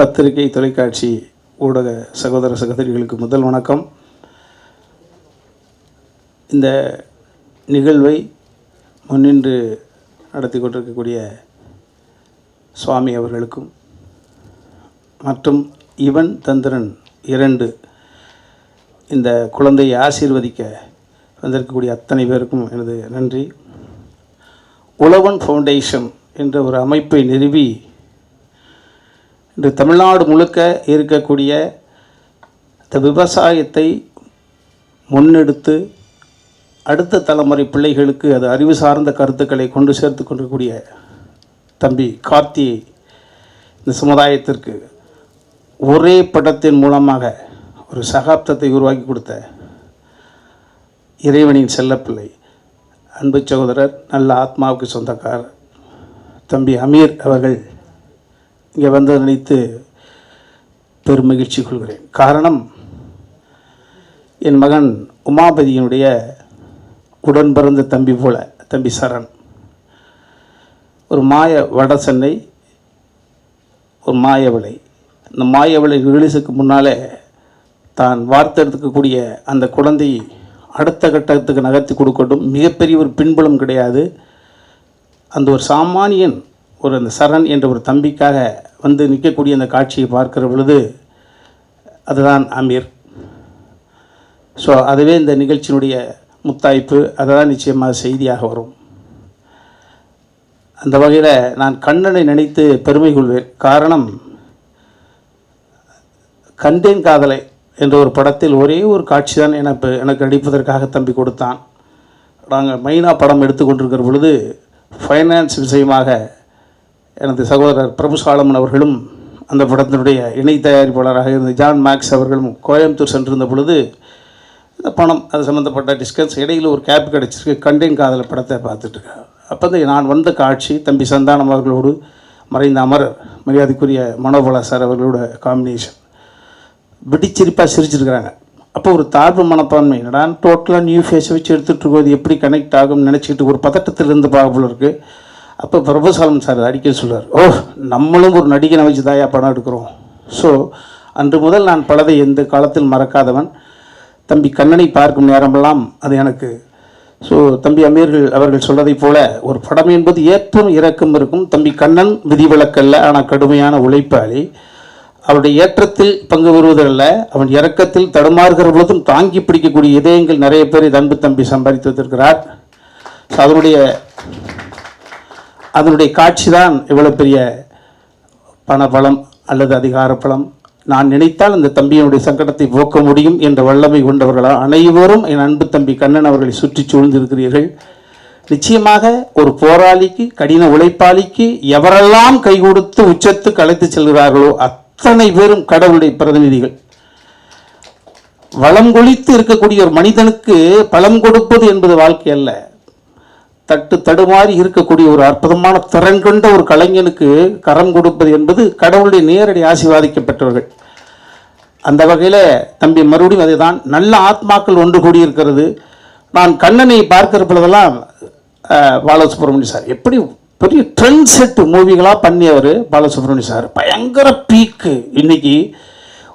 பத்திரிகை தொலைக்காட்சி ஊடக சகோதர சகோதரிகளுக்கு முதல் வணக்கம். இந்த நிகழ்வை முன்னின்று நடத்தி கொண்டிருக்கக்கூடிய சுவாமி அவர்களுக்கும் மற்றும் இவன் தந்திரன் இரண்டு இந்த குழந்தையை ஆசீர்வதிக்க வந்திருக்கக்கூடிய அத்தனை பேருக்கும் எனது நன்றி. உழவன் ஃபவுண்டேஷன் என்ற ஒரு அமைப்பை நிறுவி இன்று தமிழ்நாடு முழுக்க இருக்கக்கூடிய இந்த விவசாயத்தை முன்னெடுத்து அடுத்த தலைமுறை பிள்ளைகளுக்கு அது அறிவு சார்ந்த கருத்துக்களை கொண்டு சேர்த்து கொண்டிருக்கக்கூடிய தம்பி கார்த்தி இந்த சமுதாயத்திற்கு ஒரே படத்தின் மூலமாக ஒரு சகாப்தத்தை உருவாக்கி கொடுத்த இறைவனின் செல்லப்பிள்ளை அன்பு சகோதரர் நல்ல ஆத்மாவுக்கு சொந்தக்காரர் தம்பி அமீர் அவர்கள். இங்கே வந்து நினைத்து பெரும் மகிழ்ச்சி கொள்கிறேன். காரணம் என் மகன் உமாபதியினுடைய உடன் பிறந்த தம்பி போல தம்பி சரண். ஒரு மாய வட சென்னை ஒரு மாயவளை இந்த மாயவளை ரிலீஸுக்கு முன்னாலே தான் வார்த்தெடுத்துக்கக்கூடிய அந்த குழந்தை அடுத்த கட்டத்துக்கு நகர்த்தி கொடுக்கட்டும். மிகப்பெரிய ஒரு பின்புலம் கிடையாது. அந்த ஒரு சாமானியன் ஒரு அந்த சரண் என்ற ஒரு தம்பிக்காக வந்து நிற்கக்கூடிய அந்த காட்சியை பார்க்கிற பொழுது அதுதான் அமீர் ஸோ அதுவே இந்த நிகழ்ச்சியினுடைய முத்தாய்ப்பு. அதுதான் நிச்சயமாக செய்தியாக வரும். அந்த வகையில் நான் கண்ணனை நினைத்து பெருமை கொள்வேன். காரணம் கண்டேன் காதலை என்ற ஒரு படத்தில் ஒரே ஒரு காட்சி தான் எனக்கு எனக்கு நடிப்பதற்காக தம்பி கொடுத்தான். நாங்கள் மைனா படம் எடுத்துக்கொண்டிருக்கிற பொழுது ஃபைனான்ஸ் விஷயமாக எனது சகோதரர் பிரபு சாலமன் அவர்களும் அந்த படத்தினுடைய இணை தயாரிப்பாளராக இருந்த ஜான் மேக்ஸ் அவர்களும் கோயம்புத்தூர் சென்றிருந்த பொழுது இந்த பணம் அது சம்மந்தப்பட்ட டிஸ்கஸ் இடையில் ஒரு கேப் கிடச்சிருக்கு கண்டேன் காதல படத்தை பார்த்துட்ருக்கேன் அப்போ வந்து நான் வந்த காட்சி தம்பி சந்தானம் அவர்களோடு மறைந்த அமரர் மரியாதைக்குரிய மனோபலா சார் அவர்களோட காம்பினேஷன் வெடிச்சிரிப்பாக சிரிச்சிருக்கிறாங்க. அப்போ ஒரு தாழ்வு மனப்பான்மை என்னடா டோட்டலாக நியூ ஃபேஸை வச்சு எடுத்துகிட்டு இருக்கோது எப்படி கனெக்ட் ஆகும்னு நினச்சிக்கிட்டு ஒரு பதட்டத்திலிருந்து இருந்து பார்க்க இருக்குது அப்போ பிரபுசாலம் சார் அடிக்கடி சொல்லுவார் ஓ நம்மளும் ஒரு நடிகனை வச்சு தாயா படம் எடுக்கிறோம். ஸோ அன்று முதல் நான் பலதை எந்த காலத்தில் மறக்காதவன். தம்பி கண்ணனை பார்க்கும் நேரமெல்லாம் அது எனக்கு. ஸோ தம்பி அமீர்கள் அவர்கள் சொல்வதைப் போல ஒரு படம் என்பது ஏற்றம் இறக்கம் இருக்கும். தம்பி கண்ணன் விதிவிலக்கல்ல ஆனால் கடுமையான உழைப்பாளி. அவருடைய ஏற்றத்தில் பங்கு பெறுவதல்ல அவன் இறக்கத்தில் தடுமாறுகிற பொழுதும் தாங்கி பிடிக்கக்கூடிய இதயங்கள் நிறைய பேர் இது அன்பு தம்பி சம்பாதித்து வந்திருக்கிறார் ஸோ அதனுடைய அதனுடைய காட்சி தான் இவ்வளோ பெரிய பணபலம் அல்லது அதிகார பலம் நான் நினைத்தால் அந்த தம்பியினுடைய சங்கடத்தை போக்க முடியும் என்ற வல்லமை கொண்டவர்களா அனைவரும் என் அன்பு தம்பி கண்ணன் அவர்களை சுற்றி சூழ்ந்திருக்கிறீர்கள். நிச்சயமாக ஒரு போராளிக்கு கடின உழைப்பாளிக்கு எவரெல்லாம் கை கொடுத்து உச்சத்துக்கு கலைத்து செல்கிறார்களோ அத்தனை பேரும் கடவுளுடைய பிரதிநிதிகள். வளம் கொளித்து இருக்கக்கூடிய ஒரு மனிதனுக்கு பலம் கொடுப்பது என்பது வாழ்க்கை அல்ல. தட்டு தடுமாறி இருக்கக்கூடிய ஒரு அற்புதமான திறன் கொண்ட ஒரு கலைஞனுக்கு கரம் கொடுப்பது என்பது கடவுளுடைய நேரடி ஆசீர்வாதிக்கப்பட்டவர்கள். அந்த வகையில் தம்பி மறுபடியும் அதுதான் நல்ல ஆத்மாக்கள் ஒன்று கூடியிருக்கிறது. நான் கண்ணனை பார்க்கிற பொழுதெல்லாம் பாலசுப்ரமணியம் சார் எப்படி பெரிய ட்ரெண்ட் செட் மூவிகளாக பண்ணியவர் பாலசுப்ரமணியம் சார். பயங்கர பீக்கு இன்னைக்கு.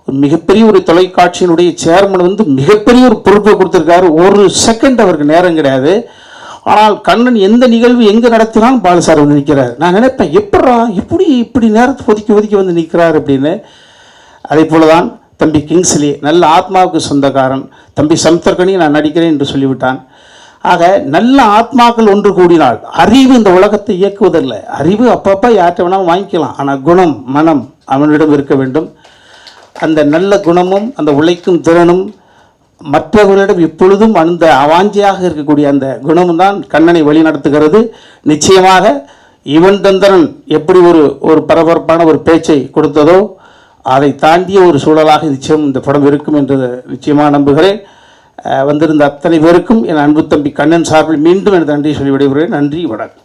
ஒரு மிகப்பெரிய ஒரு தொலைக்காட்சியினுடைய சேர்மன் வந்து மிகப்பெரிய ஒரு பொறுப்பை கொடுத்துருக்காரு. ஒரு செகண்ட் அவருக்கு நேரம் கிடையாது. ஆனால் கண்ணன் எந்த நிகழ்வு எங்கே நடத்தினாலும் பாலு சார் வந்து நிற்கிறார். நான் நினைப்பேன் எப்படா இப்படி இப்படி நேரத்தை ஒதுக்கி ஒதுக்கி வந்து நிற்கிறார் அப்படின்னு. அதே போல தான் தம்பி கிங்ஸ்லி நல்ல ஆத்மாவுக்கு சொந்தக்காரன். தம்பி சம்தர்கனி நான் நடிக்கிறேன் என்று சொல்லிவிட்டான். ஆக நல்ல ஆத்மாக்கள் ஒன்று கூடினால் அறிவு இந்த உலகத்தை இயக்குவதில்லை. அறிவு அப்பப்போ யார்கிட்ட வேணாலும் வாங்கிக்கலாம். ஆனால் குணம் மனம் அவனிடம் இருக்க வேண்டும். அந்த நல்ல குணமும் அந்த உழைக்கும் திறனும் மற்றவர்களிடம் இப்பொழுதும் அந்த அவாஞ்சியாக இருக்கக்கூடிய அந்த குணமும் தான் கண்ணனை வழிநடத்துகிறது நிச்சயமாக இவன் தந்திரன் எப்படி ஒரு ஒரு பரபரப்பான ஒரு பேச்சை கொடுத்ததோ அதை தாண்டிய ஒரு சூழலாக நிச்சயம் இந்த படம் இருக்கும் என்று நிச்சயமாக நம்புகிறேன். வந்திருந்த அத்தனை பேருக்கும் என் அன்பு தம்பி கண்ணன் சார்பில் மீண்டும் எனது நன்றி சொல்லி விடைபெறுகிறேன். நன்றி வணக்கம்.